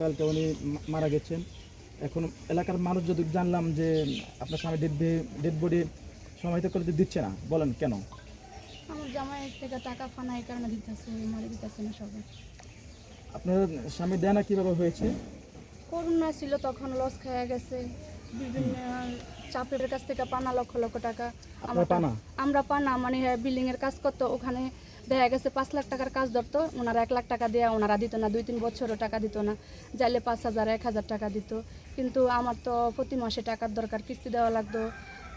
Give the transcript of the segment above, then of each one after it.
কালকে উনি মারা গেছেন। এখন এলাকার মানুষ যদি জানলাম যে আপনার স্বামী ডেড ডেড বডি সমাহিত করে দিচ্ছে না বলেন কেন? আমার জামাই থেকে টাকা ফানা এই কারণে দিতেছে মারি দিতেছে না সবাই। আপনার স্বামী দেনা কীভাবে হয়েছে? করোনা ছিল তখন লস খাওয়া গেছে। বিভিন্ন চাপের কাছ থেকে পানা লক্ষ লক্ষ টাকা। আপনার পানা? আমরা পানা মানে বিল্ডিং এর কাজ করতো ওখানে দেখা গেছে পাঁচ লাখ টাকার কাজ ধরতো, ওনারা এক লাখ টাকা দেওয়া ওনারা দিত না, দুই তিন বছরও টাকা দিত না। যাইলে পাঁচ হাজার, এক হাজার টাকা দিত। কিন্তু আমার তো প্রতি মাসে টাকার দরকার, কিস্তি দেওয়া লাগতো,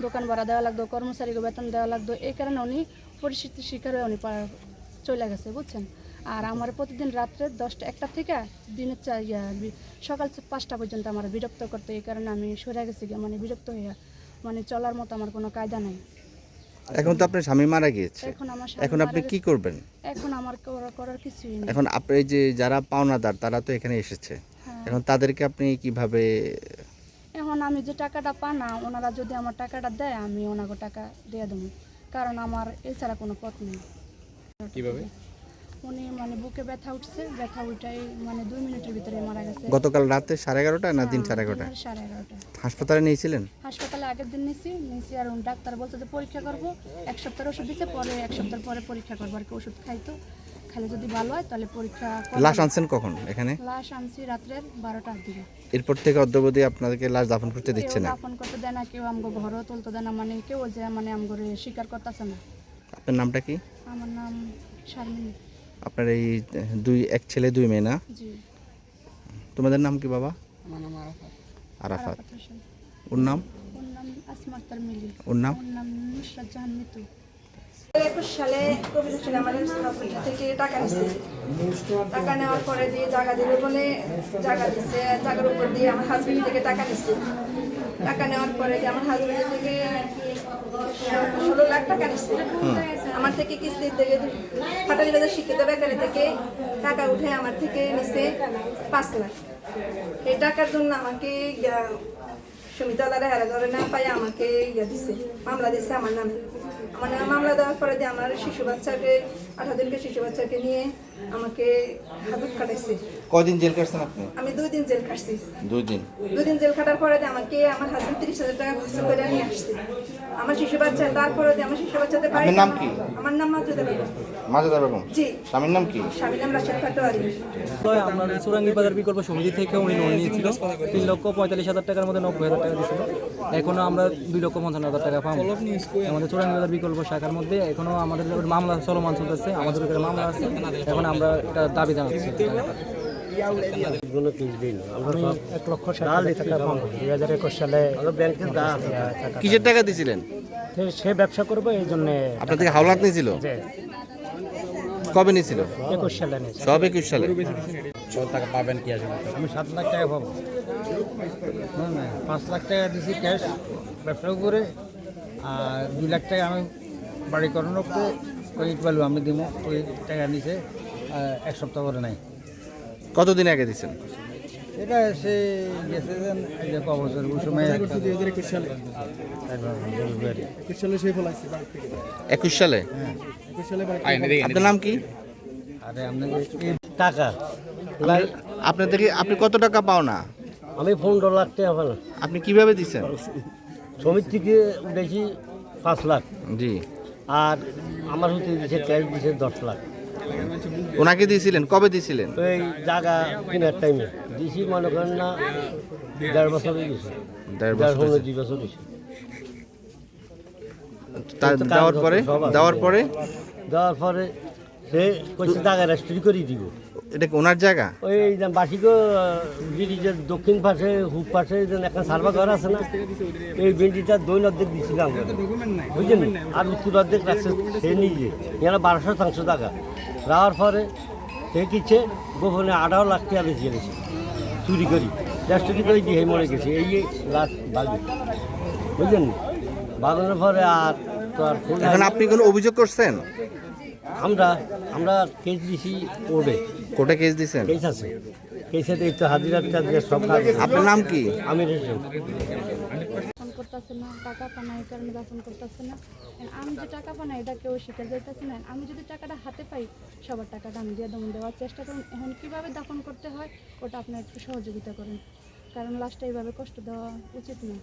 দোকান ভাড়া দেওয়া লাগতো, কর্মচারীকে বেতন দেওয়া লাগতো। এই কারণে উনি পরিস্থিতির শিকার উনি চলে গেছে, বুঝছেন? আর আমার প্রতিদিন রাত্রে দশটা, একটা থেকে দিনের সকাল পাঁচটা পর্যন্ত আমার বিরক্ত করতে। এই কারণে আমি সরে গেছি মানে বিরক্ত হইয়া মানে চলার মতো আমার কোনো কায়দা নাই। এখন তো আপনার স্বামী মারা গিয়েছে। এখন আমার স্বামী এখন আপনি কি করবেন? এখন আমার করার কিছুই নেই। এখন আপনি যে যারা পাওনাদার তারা তো এখানে এসেছে। হ্যাঁ। এখন তাদেরকে আপনি কীভাবে এখন আমি যে টাকাটা পা না ওনারা যদি আমার টাকাটা দেয় আমি ওনাকে টাকা দিয়ে দেবো। কারণ আমার এছাড়া কোনো পথ নেই। কীভাবে? উনি মানে বুকে ব্যথা উঠছে। ব্যথা উঠাই মানে দুই মিনিটের ভিতরে মারা গেছে। গতকাল রাতে সাড়ে এগারোটা না দিন হ্যাঁ, সাড়ে এগারোটা সাড়ে এগারোটা হাসপাতালে নিয়েছিলেন? হাসপাতালে আগের দিন নিছি নিছি আর ডাক্তার বলছে যে পরীক্ষা করব এক সপ্তাহের ওষুধ দিছে পরে এক সপ্তাহ পরে পরীক্ষা করব আর কি ওষুধ খাইতো। খাইলে যদি ভালো হয় তাহলে পরীক্ষা। লাশ আনছেন কখন এখানে? লাশ আনছি রাত্রের বারোটার দিকে। এরপর থেকে অদ্যবধি আপনাদেরকে লাশ দাফন করতে দিচ্ছে না? দাফন করতে দেয় না কেউ আমগো ঘরও তুলতে দেয় না মানে কেউ যে মানে আমগরে স্বীকার করতেছে না। আপনার নামটা কি? আমার নাম শারমিন। আপনার এই দুই এক ছেলে দুই মেয়ে না? জি। তোমাদের নাম কি বাবা? আমার নাম আরাফাত। আরাফাত। ওর নাম? ওর আসমা আক্তার মিলি। ওর নাম? ওর নাম নুসরাত জাহান মিতু। একুশ সালে কবির হোসেন আমাদের থেকে টাকা নিচ্ছে টাকা নেওয়ার পরে দিয়ে জায়গা দিবে বলে জায়গা দিচ্ছে জায়গার উপর দিয়ে আমার হাজবেন্ড থেকে টাকা নিচ্ছে টাকা নেওয়ার পরে দিয়ে আমার হাজবেন্ড থেকে ষোলো লাখ টাকা নিচ্ছে আমার থেকে কিস্তি থেকে ফাটালি বাজার শিক্ষিত বেকারি থেকে টাকা উঠে আমার থেকে নিচ্ছে পাঁচ লাখ। এই টাকার জন্য আমাকে সুমিতালারা হেরা ধরে না পাই আমাকে ইয়ে দিছে, মামলা দিছে আমার নামে। আমার নামে মামলা দেওয়ার পরে আমার শিশু বাচ্চাকে, আঠারো দিনকে শিশু বাচ্চাকে নিয়ে আমাকে হাজত কাটাইছে কদিন জেল কাটছেন আপনি? আমি দুই দিন জেল খাটছি। দুই দিন? দুই দিন জেল খাটার পরে আমাকে আমার হাজবেন্ড তিরিশ হাজার টাকা খরচ করে নিয়ে আসছে। আমার শিশু বাচ্চা তারপরে আমার শিশু বাচ্চাদের বাড়ি আপনার নাম কি? আমার নাম মাজুদা বেগম। মাজেদা বেগম? জি। স্বামীর নাম কি? স্বামীর নাম রাশেদ পাটোয়ারি। আমরা চুরাঙ্গি বাজার বিকল্প সমিতি থেকে উনি লোন নিয়েছিল। তিন লক্ষ পঁয়তাল্লিশ হাজার টাকার মধ্যে নব্বই হাজার টাকা দিয়েছিল। এখনও আমরা দুই লক্ষ পঞ্চান্ন হাজার টাকা পাবো। আমাদের চুরাঙ্গি বাজার বিকল্প শাখার মধ্যে এখনও আমাদের মামলা চলমান চলতেছে। আমাদের মামলা আছে। এখন আমরা এটা দাবি জানাচ্ছি। এক লক্ষ টাকা দুই হাজার একুশ সালে ব্যাংকের দাম কিসের টাকা দিয়েছিলেন সে ব্যবসা করব এই জন্য আপনার থেকে হাওলাত নিয়েছিল? কবে নিয়েছিল? একুশ সালে সব একুশ সালে? আমি সাত লাখ টাকা পাবো। না না পাঁচ লাখ টাকা দিছি ক্যাশ ব্যবসা করে আর দুই লাখ টাকা আমি বাড়ি করানোকে ওই পারল আমি দিব ওই টাকা নিছে এক সপ্তাহ করে নাই। কতদিন আগে দিয়েছেন? এটা সে গেছে যেন এই যে ক বছর ওই সময় একুশ সালে সেই ফলাইছে একুশ সালে? একুশ সালে আপনার নাম কি? আরে টাকা। আপনার থেকে আপনি কত টাকা পাও না? আমি পনেরো লাখ টাকা পেলাম আপনি কীভাবে দিচ্ছেন শ্রমিক থেকে উঠেছি পাঁচ লাখ। জি। আর আমার হচ্ছে দিয়েছে ক্যাশ দিয়েছে দশ লাখ। ওনাকে দিয়েছিলেন? কবে দিয়েছিলেন? এই জায়গা কেনার টাইমে দিয়েছি মনে করেন না দেড় বছর দিয়েছে দেড় দেড় বছর দুই বছর দিয়েছে দেওয়ার পরে? দেওয়ার পরে? দেওয়ার পরে সে কইছে জায়গা রেস্ট্রি করে দিব। এটা কি ওনার জায়গা? ওই যে বাসিকে ব্রিটিশের দক্ষিণ পাশে হুপ পাশে যে একটা সার্ভা ঘর আছে না এই বেঞ্চিটা দুই অর্ধেক দিয়েছিলাম বুঝলেন আর উত্তর অর্ধেক রাখছে সে নিজে। এরা বারোশো শতাংশ টাকা। রাওয়ার পরে সে কিছে গোপনে আঠারো লাখ টাকা বেশি গেছে চুরি করি। চুরি করে দিয়ে মরে গেছে। এই যে লাখ বাগি বুঝলেন বাগানোর পরে আর তো আর এখন আপনি কোনো অভিযোগ করছেন? আমরা আমরা কেস দিছি ওবে কোর্টে কেস দিয়েছেন কেস আছে। কেসে এই তো হাজিরা টাজিরা সব কাজ আছে। আপনার নাম কি? হোসেন করতেছে না টাকা পানা এই কারণে দাফন করতেছে না। আমি যে টাকা পানা এটা কেউ শিখে যাইতেছে না। আমি যদি টাকাটা হাতে পাই সবার টাকাটা আমি দিয়ে দমন দেওয়ার চেষ্টা করুন। এখন কীভাবে দাফন করতে হয় ওটা আপনার একটু সহযোগিতা করুন। কারণ লাস্টে এইভাবে কষ্ট দেওয়া উচিত না।